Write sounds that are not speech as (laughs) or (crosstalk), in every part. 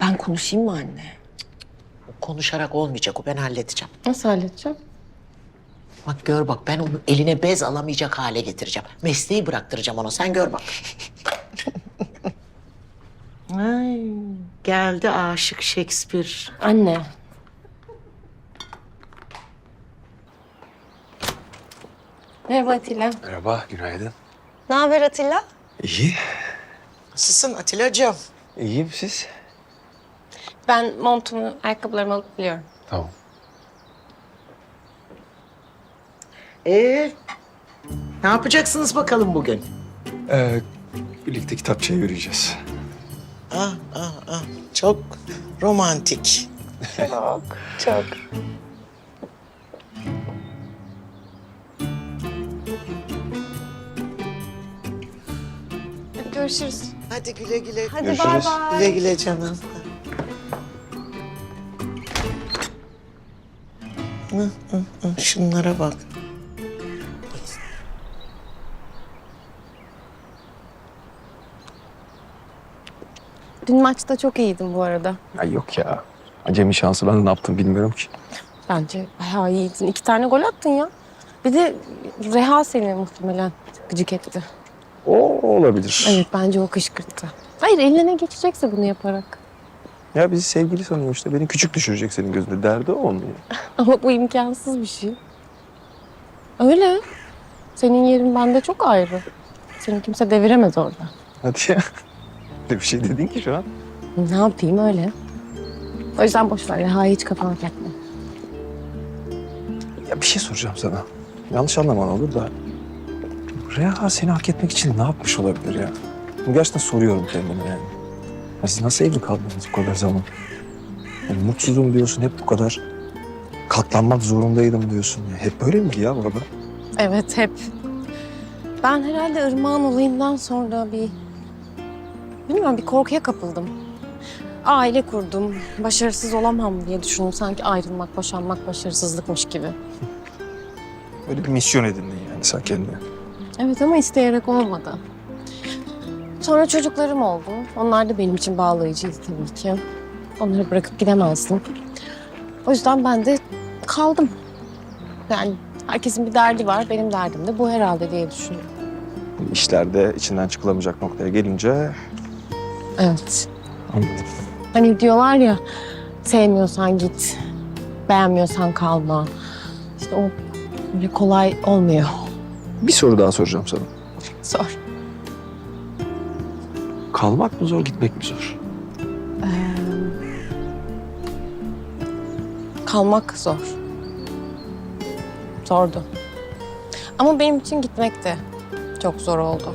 Ben konuşayım mı anne? Konuşarak olmayacak o ben halledeceğim. Nasıl halledeceğim? Bak gör bak ben onu eline bez alamayacak hale getireceğim. Mesleği bıraktıracağım ona sen gör bak. (laughs) Ay, geldi aşık Shakespeare. Anne. Merhaba Atilla. Merhaba, günaydın. Ne haber Atilla? İyi. Nasılsın Atilla'cığım? İyiyim siz? Ben montumu, ayakkabılarımı alıp geliyorum. Tamam. Ee, ne yapacaksınız bakalım bugün? Ee, birlikte kitapçıya yürüyeceğiz. Ah, ah, ah. Çok romantik. Çok, çok. Görüşürüz. Hadi güle güle. Hadi Görüşürüz. bay bay. Güle güle canım. Şunlara bak. Dün maçta çok iyiydim bu arada. Ay yok ya. Acemi şansı ben de ne yaptım bilmiyorum ki. Bence bayağı iyiydin. İki tane gol attın ya. Bir de Reha seni muhtemelen gıcık etti. O olabilir. Evet bence o kışkırttı. Hayır eline ne geçecekse bunu yaparak. Ya bizi sevgili sanıyor işte. Beni küçük düşürecek senin gözünde. Derdi o onun. (laughs) Ama bu imkansız bir şey. Öyle. Senin yerin bende çok ayrı. Seni kimse deviremez orada. Hadi ya. (laughs) Ne bir şey dedin ki şu an? Ne yapayım öyle. O yüzden boş ver. Reha'yı hiç kafana takma. Ya bir şey soracağım sana. Yanlış anlaman olur da. Reha seni hak etmek için ne yapmış olabilir ya? Gerçekten soruyorum kendime yani. Ya siz nasıl evli kaldınız bu kadar zaman? Yani mutsuzum diyorsun hep bu kadar. Katlanmak zorundaydım diyorsun. Ya. Hep böyle miydi ya baba? Evet hep. Ben herhalde Irmak'ın olayından sonra bir... Bilmiyorum bir korkuya kapıldım. Aile kurdum. Başarısız olamam diye düşündüm. Sanki ayrılmak, boşanmak başarısızlıkmış gibi. Öyle bir misyon edindin yani sen kendine. Evet ama isteyerek olmadı. Sonra çocuklarım oldu. Onlar da benim için bağlayıcıydı tabii ki. Onları bırakıp gidemezdim. O yüzden ben de kaldım. Yani herkesin bir derdi var. Benim derdim de bu herhalde diye düşünüyorum. İşlerde içinden çıkılamayacak noktaya gelince Evet. anladım. Hani diyorlar ya sevmiyorsan git, beğenmiyorsan kalma. İşte o böyle kolay olmuyor. Bir soru daha soracağım sana. Zor. Kalmak mı zor, gitmek mi zor? Kalmak zor. Zordu. Ama benim için gitmek de çok zor oldu.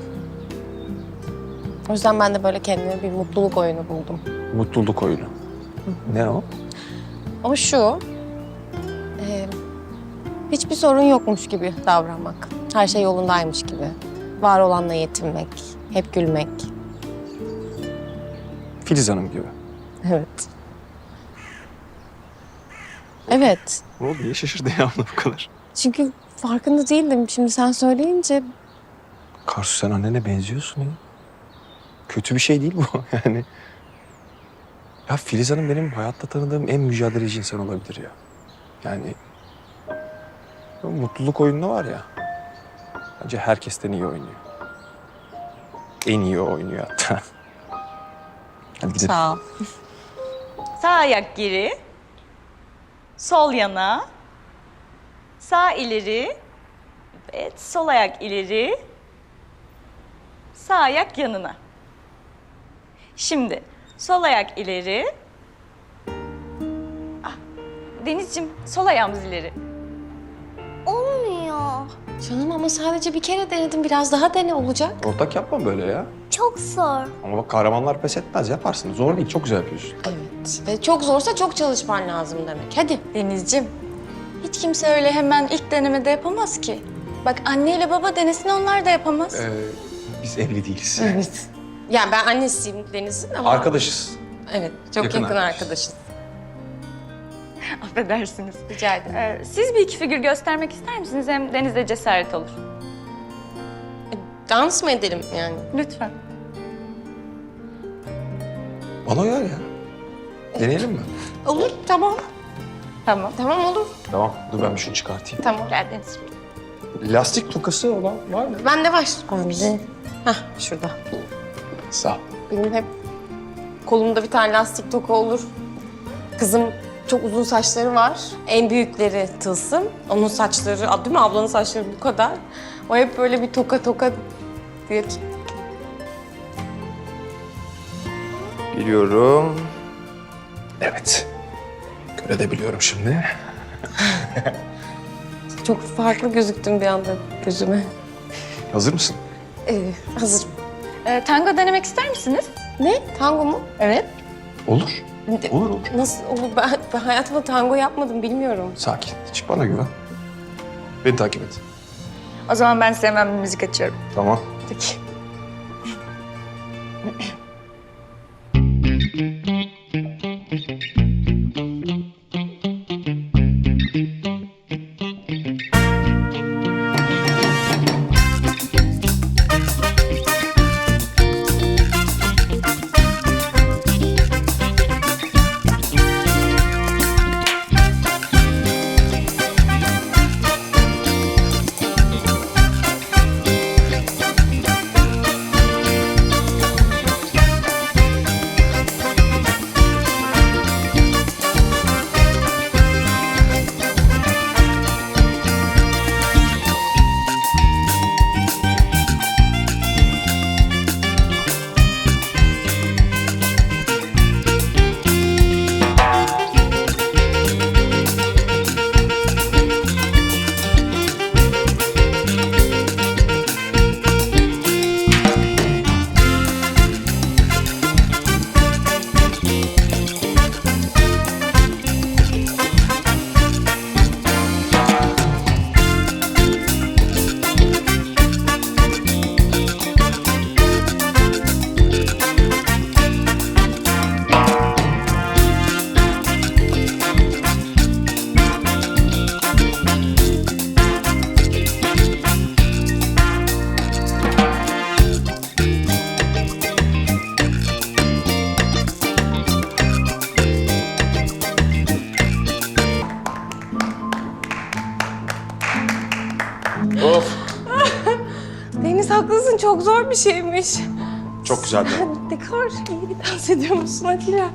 O yüzden ben de böyle kendime bir mutluluk oyunu buldum. Mutluluk oyunu. Ne o? O şu, e, hiçbir sorun yokmuş gibi davranmak. Her şey yolundaymış gibi. Var olanla yetinmek, hep gülmek. Filiz Hanım gibi. Evet. Evet. Ne oldu? Niye şaşırdı ya buna bu kadar? Çünkü farkında değildim. Şimdi sen söyleyince Karsu sen annene benziyorsun ya. Kötü bir şey değil bu (laughs) yani. Ya Filiz Hanım benim hayatta tanıdığım en mücadeleci insan olabilir ya. Yani o mutluluk oyunu var ya. Bence herkesten iyi oynuyor. En iyi o oynuyor hatta. (laughs) Hadi gidelim. Sağ ol. Sağ ayak geri. Sol yana. Sağ ileri. Evet, sol ayak ileri. Sağ ayak yanına. Şimdi sol ayak ileri. Ah, Denizciğim sol ayağımız ileri. Canım ama sadece bir kere denedim. Biraz daha dene olacak. Ortak yapma böyle ya. Çok zor. Ama bak kahramanlar pes etmez yaparsın. Zor değil çok güzel yapıyorsun. Evet. Ve çok zorsa çok çalışman lazım demek. Hadi. Denizciğim, hiç kimse öyle hemen ilk denemede yapamaz ki. Bak anneyle baba denesin onlar da yapamaz. Ee, biz evli değiliz. Evet. Yani ben annesiyim Deniz'in ama... Arkadaşız. Evet. Çok Yakın yakın, arkadaş. arkadaşız. (laughs) Affedersiniz. Rica ederim. Ee, siz bir iki figür göstermek ister misiniz? Hem Deniz'de cesaret olur. Dans mı edelim yani? Lütfen. Bana uyar ya. Deneyelim mi? Olur, tamam. Tamam. Tamam olur. Tamam. Dur ben bir şunu çıkartayım. Tamam. Geldiniz. Lastik tokası olan var mı? Bende var. Bende. Hah, şurada. Sağ ol. Benim hep kolumda bir tane lastik toka olur. Kızım çok uzun saçları var. En büyükleri Tılsım. Onun saçları, değil mi? Ablanın saçları bu kadar. O hep böyle bir toka toka diye Geliyorum. Evet. Görebiliyorum şimdi. (laughs) Çok farklı gözüktün bir anda gözüme. Hazır mısın? Ee, hazırım. Ee, tango denemek ister misiniz? Ne? Tango mu? Evet. Olur. De- Olur olur. Nasıl olur? Ben, ben hayatımda tango yapmadım, bilmiyorum. Sakin. Çık bana güven. Beni takip et. O zaman ben size hemen bir müzik açıyorum. Tamam. Peki. Of. Deniz haklısın, çok zor bir şeymiş. Çok güzeldi. Kadar iyi dans ediyor musun Atilla?